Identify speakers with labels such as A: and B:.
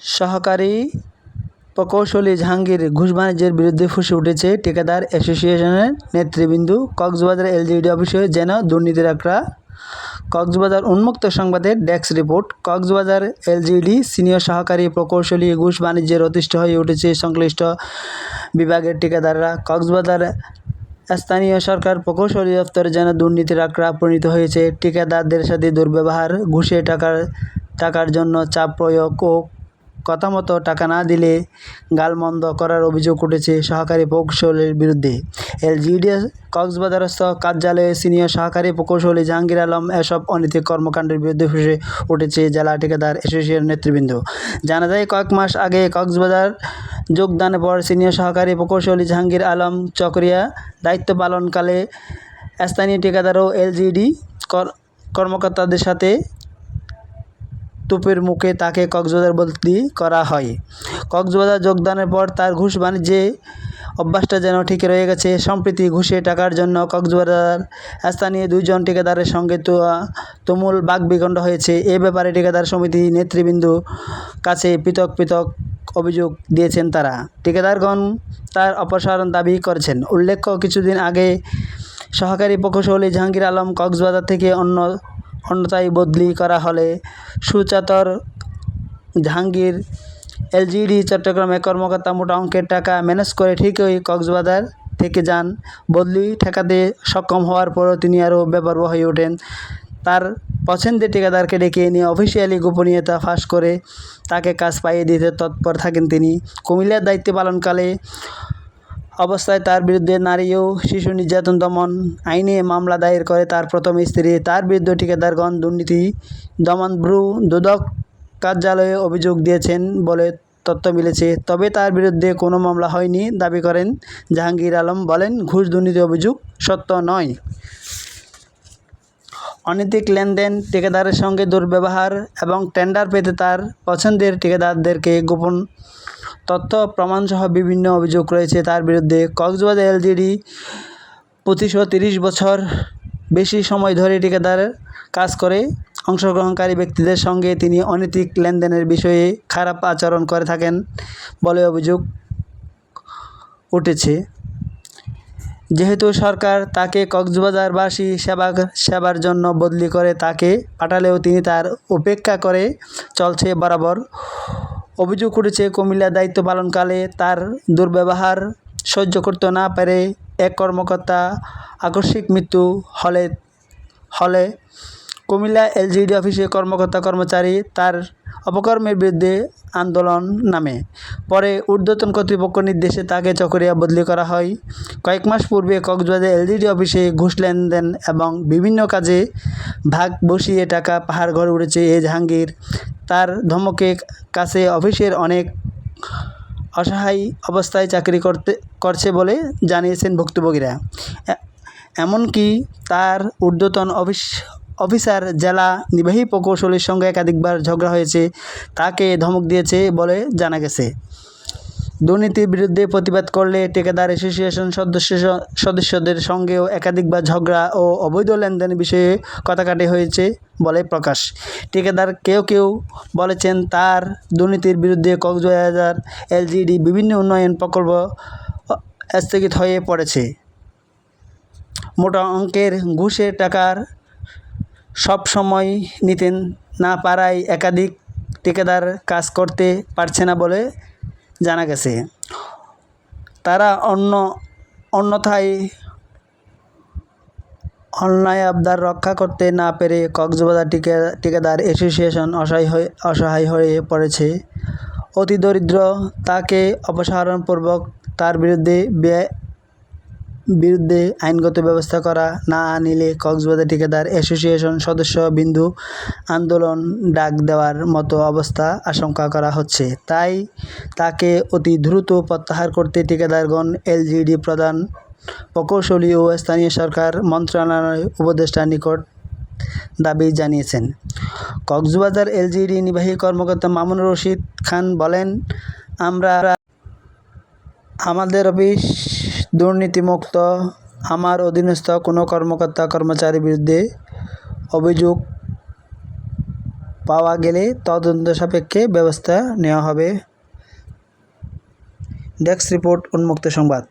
A: সহকারী প্রকৌশলী জাহাঙ্গীর ঘুষ বাণিজ্যের বিরুদ্ধে ফুঁসে উঠেছে ঠিকাদার অ্যাসোসিয়েশনের নেতৃবৃন্দ। কক্সবাজার এলজিইডি অফিসে যেন দুর্নীতির আখড়া। কক্সবাজার উন্মুক্ত সংবাদের desk report. Cox's Bazar LGED senior সহকারী প্রকৌশলী ঘুষ বাণিজ্যের অতিষ্ঠ হয়ে উঠেছে সংশ্লিষ্ট বিভাগের ঠিকাদাররা। কক্সবাজার স্থানীয় সরকার প্রকৌশলী দপ্তরে যেন দুর্নীতির আখড়া পরিণত হয়েছে। ঠিকাদারদের সাথে দুর্ব্যবহার, ঘুষে টাকার টাকার জন্য চাপ প্রয়োগ ও কথামতো টাকা না দিলে গালমন্দ করার অভিযোগ উঠেছে সহকারী প্রকৌশলীর বিরুদ্ধে। এলজিইডি কক্সবাজারস্থ কার্যালয়ে সিনিয়র সহকারী প্রকৌশলী জাহাঙ্গীর আলম এসব অনৈতিক কর্মকাণ্ডের বিরুদ্ধে ফুসে উঠেছে জেলা ঠিকাদার অ্যাসোসিয়েশন নেতৃবৃন্দ। জানা যায়, কয়েক মাস আগে কক্সবাজার যোগদানের পর সিনিয়র সহকারী প্রকৌশলী জাহাঙ্গীর আলম চকরিয়া দায়িত্ব পালনকালে স্থানীয় ঠিকাদার ও এলজিইডি কর্মকর্তাদের সাথে তোপের মুখে তাকে কক্সবাজার বদলি করা হয়। কক্সবাজার যোগদানের পর তার ঘুষ বাণিজ্যে অভ্যাসটা যেন ঠিক রয়ে গেছে, সম্প্রতি ঘুষে টাকার জন্য কক্সবাজার স্থানীয় দুইজন ঠিকাদারের সঙ্গে তো তুমুল বাকবিখণ্ড হয়েছে। এ ব্যাপারে ঠিকাদার সমিতি নেতৃবৃন্দ কাছে পৃথক পৃথক অভিযোগ দিয়েছেন তারা। ঠিকাদারগণ তার অপসারণ দাবি করেছেন। উল্লেখ্য, কিছুদিন আগে সহকারী প্রকৌশলী জাহাঙ্গীর আলম কক্সবাজার থেকে অন্য অন্যথায় বদলি করা হলে সুচাতর জাহাঙ্গীর, এলজিডি, চট্টগ্রামে কর্মকর্তা মোটা অঙ্কের টাকা ম্যানেজ করে ঠিকই কক্সবাজার থেকে যান। বদলি ঠেকাতে সক্ষম হওয়ার পরও তিনি আরও বেপরোয়া হয়ে ওঠেন। তার পছন্দের ঠিকাদারকে ডেকে নিয়ে অফিসিয়ালি গোপনীয়তা ফাঁস করে তাকে কাজ পাইয়ে দিতে তৎপর থাকেন তিনি। কুমিল্লার দায়িত্ব পালনকালে অবস্থায় তার বিরুদ্ধে নারী ও শিশু নির্যাতন দমন আইনে মামলা দায়ের করে তার প্রথম স্ত্রী। তার বিরুদ্ধে ঠিকাদারগণ দুর্নীতি দমন ব্রু দুদক কার্যালয়ে অভিযোগ দিয়েছেন বলে তথ্য মিলেছে। তবে তার বিরুদ্ধে কোনো মামলা হয়নি, দাবি করেন জাহাঙ্গীর আলম বলেন, ঘুষ দুর্নীতি অভিযোগ সত্য নয়। অনৈতিক লেনদেন ঠিকাদারের সঙ্গে দুর্ব্যবহার এবং টেন্ডার পেতে তার পছন্দের ঠিকাদারদেরকে গোপন তথ্য প্রমাণসহ বিভিন্ন অভিযোগ রয়েছে। তার বিরুদ্ধে কক্সবাজার এলজিডি পঁচিশশো তিরিশ বছর বেশি সময় ধরে ঠিকাদার কাজ করে অংশগ্রহণকারী ব্যক্তিদের সঙ্গে তিনি অনৈতিক লেনদেনের বিষয়ে খারাপ আচরণ করে থাকেন বলে অভিযোগ উঠেছে। যেহেতু সরকার তাকে কক্সবাজারবাসী সেবা, সেবার জন্য বদলি করে তাকে পাঠালেও তিনি তার উপেক্ষা করে চলছে বরাবর। অভিযোগ উঠেছে কুমিল্লা দায়িত্ব পালনকালে তার দুর্ব্যবহার সহ্য করতে না পেরে এক কর্মকর্তা আকস্মিক মৃত্যু হলে হলে কুমিল্লা এলজিডি অফিসে কর্মকর্তা কর্মচারী তার অপকর্মের বিরুদ্ধে আন্দোলন নামে। পরে ঊর্ধ্বতন কর্তৃপক্ষ নির্দেশে তাকে চকরিয়া বদলি করা হয়। কয়েক মাস পূর্বে কক্সবাজার এলজিডি অফিসে ঘুষ লেনদেন এবং বিভিন্ন কাজে ভাগ বসিয়ে টাকা পাহাড় ঘরে উঠেছে এ জাহাঙ্গীর। তার ধমকে কাছে অফিসের অনেক অসহায় অবস্থায় চাকরি করতে, করছে বলে জানিয়েছেন ভুক্তভোগীরা। এমনকি তার ঊর্ধ্বতন অফিস অফিসার জেলা নির্বাহী প্রকৌশলীর সঙ্গে একাধিকবার ঝগড়া হয়েছে, তাকে ধমক দিয়েছে বলে জানা গেছে। দুর্নীতির বিরুদ্ধে প্রতিবাদ করলে ঠিকাদার অ্যাসোসিয়েশন সদস্য সদস্যদের সঙ্গেও একাধিকবার ঝগড়া ও অবৈধ লেনদেন বিষয়ে কথাকাটি হয়েছে বলে প্রকাশ। ঠিকাদার কেউ কেউ বলেছেন, তার দুর্নীতির বিরুদ্ধে কক্সবাজার, এলজিডি বিভিন্ন উন্নয়ন প্রকল্প স্থগিত হয়ে পড়েছে। মোটা অঙ্কের ঘুষের টাকার সব সময় নিতেন, না পারায় একাধিক ঠিকাদার কাজ করতে পারছে না বলে জানা গেছে। তারা অন্য, অন্যথায় অন্যায় আবদার রক্ষা করতে না পেরে কক্সবাজার টিকা ঠিকাদার অ্যাসোসিয়েশন অসহায় হয়ে অসহায় হয়ে পড়েছে। অতি দরিদ্র তাকে অপসারণপূর্বক তার বিরুদ্ধে ব্যয় বিরুদ্ধে আইনগত ব্যবস্থা করা না নিলে কক্সবাজার ঠিকাদার অ্যাসোসিয়েশন সদস্য বিন্দু আন্দোলন ডাক দেওয়ার মতো অবস্থা আশঙ্কা করা হচ্ছে। তাই তাকে অতি দ্রুত প্রত্যাহার করতে ঠিকাদারগণ এলজিডি প্রধান প্রকৌশলী ও স্থানীয় সরকার মন্ত্রণালয় উপদেষ্টার নিকট দাবি জানিয়েছেন। কক্সবাজার এলজিডি নির্বাহী কর্মকর্তা মামুনুর রশিদ খান বলেন, আমরা আমাদের অফিস দুর্নীতিমুক্ত, আমার অধীনস্থ কোনো কর্মকর্তা, কর্মচারীর বিরুদ্ধে অভিযোগ পাওয়া গেলে তদন্ত সাপেক্ষে ব্যবস্থা নেওয়া হবে। ডেস্ক রিপোর্ট, উন্মুক্ত সংবাদ।